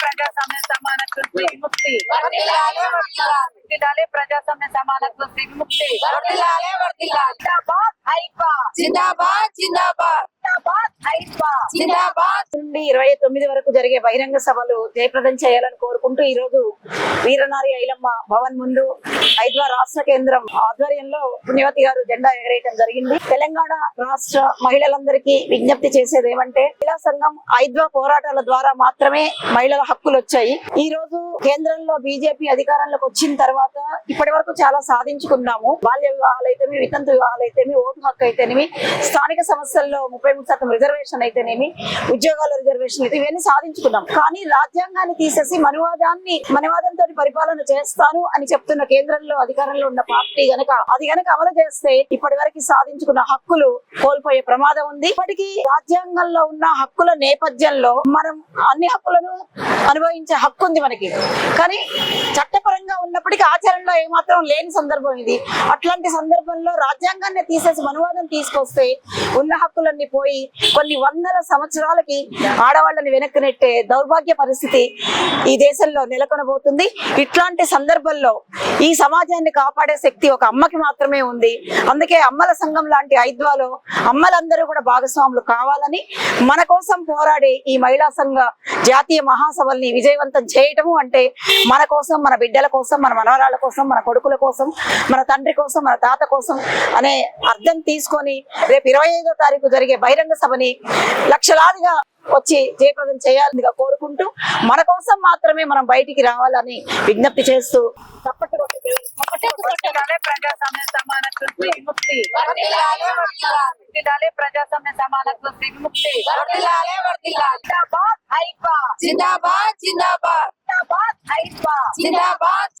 ప్రజాస్వామ్య సమానత్వ శ్రీ విముక్తి వర్ధిల్లాలే వర్ధిల్లాలి. వర్ధిల్లాలి ప్రజాస్వామ్య సమానత్వ శ్రీ విముక్తి వర్ధిల్లాలే వర్ధిల్లాలి. జిందాబాద్ ఐక్వా జిందాబాద్ జిందాబాద్ జిందాబాద్ ఐక్వా జిందాబాద్ నుండి ఇరవై తొమ్మిది వరకు జరిగే బహిరంగ సభలు జయప్రదం చేయాలని కోరుకుంటూ ఈ రోజు వీరనారి ఐలమ్మ భవన్ ముందు హైదరాబాద్ రాష్ట్ర కేంద్రం ఆధ్వర్యంలో పుణ్యవతి గారు జెండా ఎగరేయటం జరిగింది. తెలంగాణ రాష్ట్ర మహిళలందరికీ విజ్ఞప్తి చేసేది ఏమంటే మహిళా సంఘం ఐద్వా పోరాటాల ద్వారా మాత్రమే మహిళల హక్కులు వచ్చాయి ఈ రోజు కేంద్రంలో బీజేపీ అధికారంలోకి వచ్చిన తర్వాత ఇప్పటి వరకు చాలా సాధించుకున్నాము. బాల్య వివాహాలు అయితేమి వితంతు వివాహాలు అయితేమి ఓటు హక్కు అయితేనేమి స్థానిక సమస్యల్లో ముప్పై మూడు శాతం రిజర్వేషన్ అయితేనేమి ఉద్యోగాల రిజర్వేషన్ అయితే ఇవన్నీ సాధించుకున్నాం. కానీ రాజ్యాంగాన్ని తీసేసి మనువాదాన్ని మనువాదంతో పరిపాలన చేస్తాను అని చెప్తున్న కేంద్రంలో అధికారంలో ఉన్న పార్టీ గనక అది గనక అమలు చేస్తే ఇప్పటి వరకు సాధించుకున్న హక్కులు కోల్పోయే ప్రమాదం ఉంది. ఇప్పటికీ రాజ్యాంగంలో ఉన్న హక్కుల నేపథ్యంలో మనం అన్ని హక్కులను అనుభవించే హక్కు ఉంది మనకి. కానీ చట్టపరంగా ఉన్నప్పటికీ ఆచరణలో ఏమాత్రం లేని సందర్భం ఇది. అట్లాంటి సందర్భంలో రాజ్యాంగాన్ని తీసేసి అనువాదం తీసుకొస్తే ఉన్న హక్కులన్నీ పోయి కొన్ని వందల సంవత్సరాలకి ఆడవాళ్ళని వెనక్కి నెట్టే దౌర్భాగ్య పరిస్థితి ఈ దేశంలో నెలకొనబోతుంది. ఇట్లాంటి సందర్భంలో ఈ సమాజాన్ని కాపాడే శక్తి ఒక అమ్మకి మాత్రమే ఉంది. అందుకే అమ్మల సంఘం లాంటి ఐద్వాలో అమ్మలందరూ కూడా భాగస్వాములు కావాలని మన కోసం పోరాడే ఈ మహిళా సంఘ జాతీయ మహాసభల్ని విజయవంతం చేయటము అంటే మన కోసం మన బిడ్డల కోసం మన మనవరాళ్ళ కోసం మన కొడుకుల కోసం మన తండ్రి కోసం మన తాత కోసం అనే అర్థం తీసుకొని రేపు ఇరవై ఐదో తారీఖు జరిగే బహిరంగ సభని లక్షలాదిగా వచ్చి జయప్రదం చేయాలని కోరుకుంటూ మన కోసం మాత్రమే మనం బయటికి రావాలని విజ్ఞప్తి చేస్తూ తప్పట్టు కొట్టి వర్ధిల్లాలి ప్రజాస్వామ్య సమానత్వ శ్రీ విముక్తి వర్ధిల్లాలే వర్ధిల్లాలి. వర్ధిల్లాలి ప్రజాస్వామ్య సమానత్వ శ్రీ విముక్తి వర్ధిల్లాలే వర్ధిల్లాలి. జిందాబాద్ ఐక్వా జిందాబాద్ జిందాబాద్ జిందాబాద్ ఐక్వా జిందాబాద్